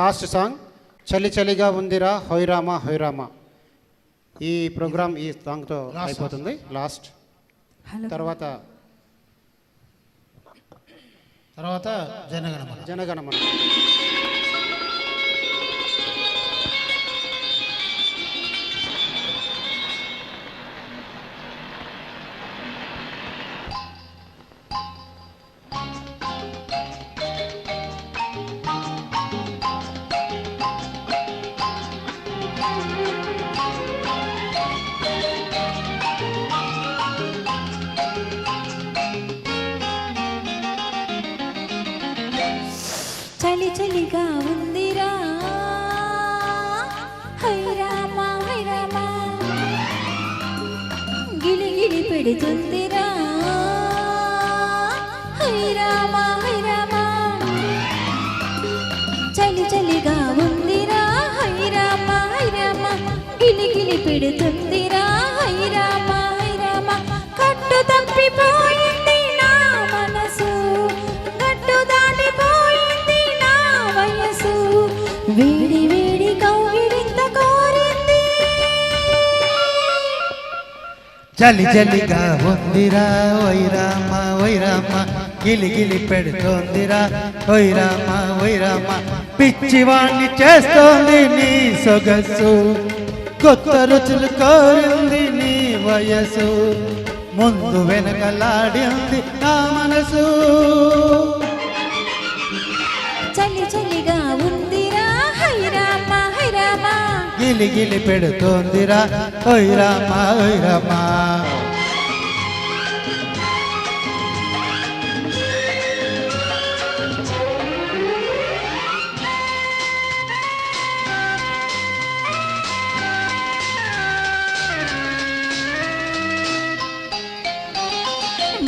Last song చలి చలిగా ఉందిరా హొయ్రామా హొయ్రామా ఈ ప్రోగ్రామ్ ఈ సాంగ్తో అయిపోతుంది. లాస్ట్ తర్వాత తర్వాత జనగణమన. జనగణమన. చలి చలిగా ఉందిరా. హైరామా హైరామా గిలిగిలి పెడుతుందిరా. హైరామా పెడుతుందిరా హైరామా హైరామా కట్టు తప్పిపోయింది నా మనసు. గట్టు దాటిపోయింది నా వయసు. వేడి వేడి కౌగిలింత కోరింది. చలి చలిగా ఉందిరా వైరామ వైరామ గిలి గిలి పెడుతోందిరా వైరామ వైరామ పిచ్చివాణ్ణి చేస్తోంది నీ సొగసు. కొత్త రుచులు కోరింది నీ వయసు. ముందు వెనకలాడింది నా మనసు. చలి చలిగా ఉందిరా. హైరామా హైరామా గిలి గిలి పెడుతోందిరా. వైరామ వైరామ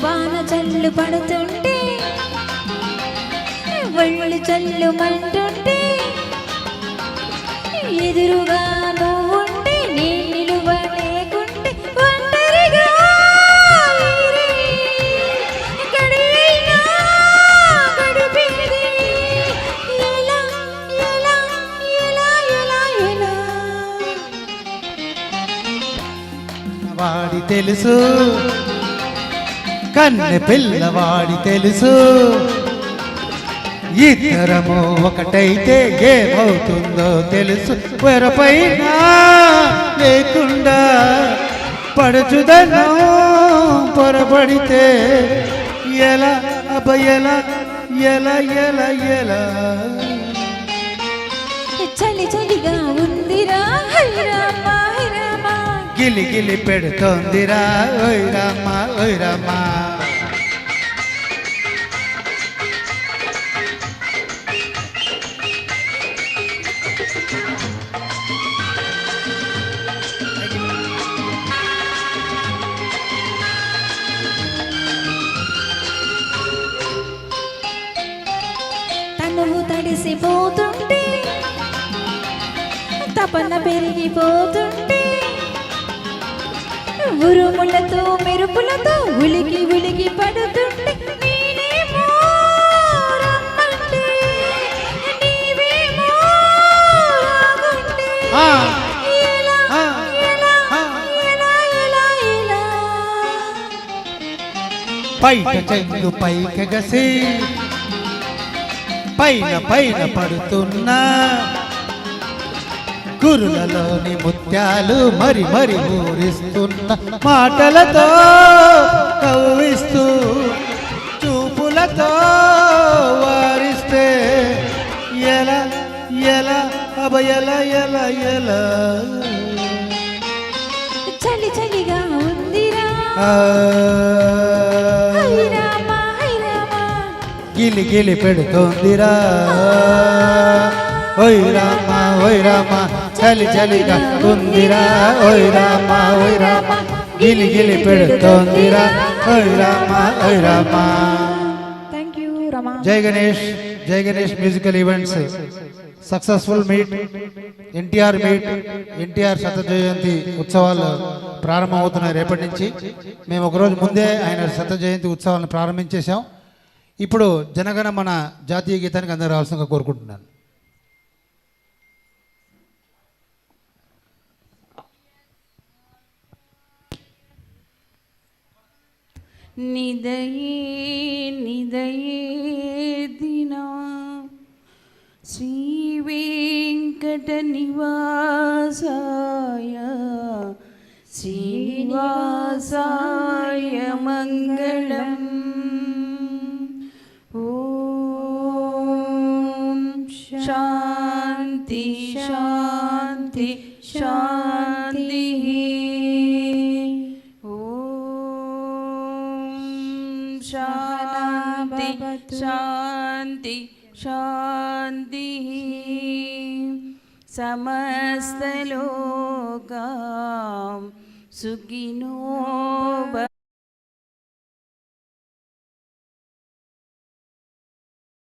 వాన చల్లు పడుతుంటే ఒళ్ళు చల్లు మంటుంటే ఎదురుగా నువ్వుంటే నిలువ లేకుంటే ఒంటరిగా గడియైనా గడిపేది. ఎలా, ఎలా, ఎలా, ఎలా, ఎలా? వాడి తెలుసు. కన్నె పిల్లవాడి తెలుసు. ఇద్దరము ఒకటైతే ఏమవుతుందో తెలుసు. వెరపైన లేకుండా పడుచుదనం పొరపడితే ఎలా అబ్బ ఎలా ఎలా ఎలా ఎలా. చలి చలిగా ఉందిరా గిలి గిలి పెడుతోందిరా ఓయ్ రామా ఓయ్ రామా. తడిసిపోతుంటే తపన పెరిగిపోతుంటే ఉరుములతో మెరుపులతో ఉలికి ఉలికి పడుతుంటే నేనేమో రమ్మంటే నీవేమో పైన పైన పడుతున్నా. కురులలోని ముత్యాలు మరి మరి ఊరిస్తున్న. మాటలతో కవ్విస్తూ చూపులతో వారిస్తే ఎలా ఎలా అబ ఎలా ఎలా. ఎలా చలి చలిగా ఉందిరా. గిలి గిలి పెడుతోందిరా ఓయ్ రామ ఓయ్ రామ చలి చలిగా ఉందిరా ఓయ్ రామ ఓయ్ రామ గిలి గిలి పెడుతోందిరా ఓయ్ రామ ఓయ్ రామ. థ్యాంక్ యూ రమా జై గణేష్ జై Ganesh musical events successful meet NTR meet NTR శత జయంతి ఉత్సవాలు ప్రారంభమవుతున్నాయి రేపటి నుంచి. మేము ఒకరోజు ముందే ఆయన శత జయంతి ఉత్సవాలను ప్రారంభించేశాం. ఇప్పుడు జనగణ మన జాతీయ గీతానికి అందరూ రావాల్సిందిగా కోరుకుంటున్నాను. నిదయే నిదయే దినా శ్రీ వెంకట నివాసాయ శ్రీనివాసాయ మంగళం. శాంతి శాంతి ఓం శాంతి శాంతి శాంతి సమస్తలోకాం సుఖినో భవంతు